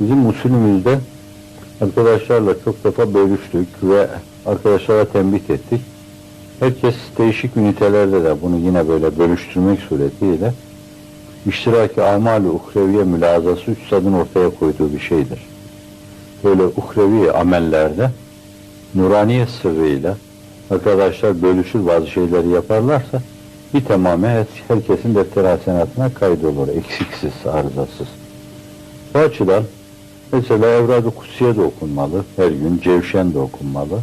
Bizim usulümüzde arkadaşlarla çok defa bölüştük ve arkadaşlara tembih ettik. Herkes değişik ünitelerde de bunu yine böyle bölüştürmek suretiyle iştiraki amali uhreviye mülazası üstadın ortaya koyduğu bir şeydir. Böyle uhrevi amellerde nuraniye sırrıyla arkadaşlar bölüşür bazı şeyleri yaparlarsa bir tamamen her- herkesin defter hasenatına kaydolur. Eksiksiz, arızasız. Bu açıdan mesela Evrad-ı Kutsiye de okunmalı. Her gün Cevşen de okunmalı.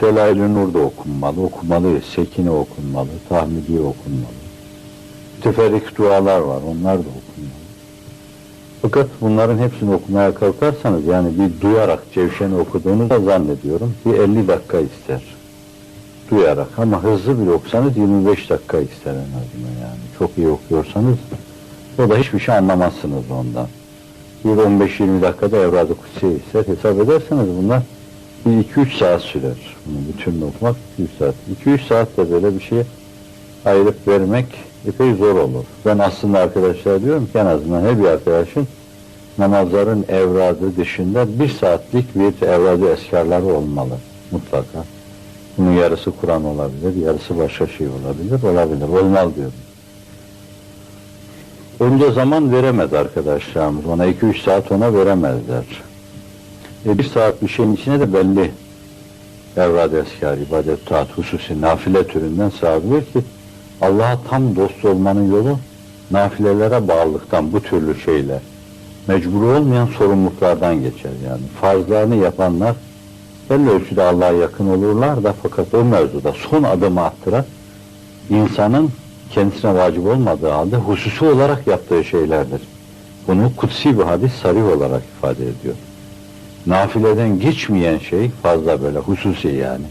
Delail-i Nur da okunmalı. Okumalı. Sekine okunmalı. Tahmidi okunmalı. Teferrik dualar var. Onlar da okunmalı. Fakat bunların hepsini okumaya kalkarsanız yani bir duyarak Cevşen'i okuduğunu da zannediyorum. Bir 50 dakika ister. Duyarak ama hızlı bir okusanız 25 dakika ister en azından yani. Çok iyi okuyorsanız o da hiçbir şey anlamazsınız ondan. Bir 15-20 dakikada Evrad-ı Kutsiye ister. Hesap ederseniz bunlar bir 2-3 saat sürer. Bütün okumak 2-3 saat. 2-3 saat de böyle bir şeye ayırıp vermek epey zor olur. Ben aslında arkadaşlar diyorum ki en azından her bir arkadaşın namazların evradı dışında bir saatlik bir evradı eskarları olmalı mutlaka. Bunun yarısı Kur'an olabilir, yarısı başka şey olabilir, olabilir, olmalı diyorum. Onca zaman veremez arkadaşlarımız. Ona 2-3 saat ona veremezler. E bir saat bir şeyin içine de belli evrad eskar, ibadet, taat, hususi, nafile türünden sığabilir ki Allah'a tam dost olmanın yolu nafilelere bağlılıktan bu türlü şeyler. Mecbur olmayan sorumluluklardan geçer yani. Farzlarını yapanlar belli ölçüde Allah'a yakın olurlar da fakat o mevzuda son adımı attıran insanın kendisine vacip olmadığı halde hususi olarak yaptığı şeylerdir. Bunu kutsi bir hadis sarih olarak ifade ediyor. Nafileden geçmeyen şey fazla böyle hususi yani.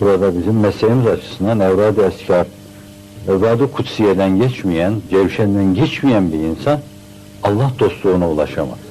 Burada bizim mesleğimiz açısından evrad-ı eskar, evrad-ı kutsiyeden geçmeyen, cevşenden geçmeyen bir insan Allah dostluğuna ulaşamaz.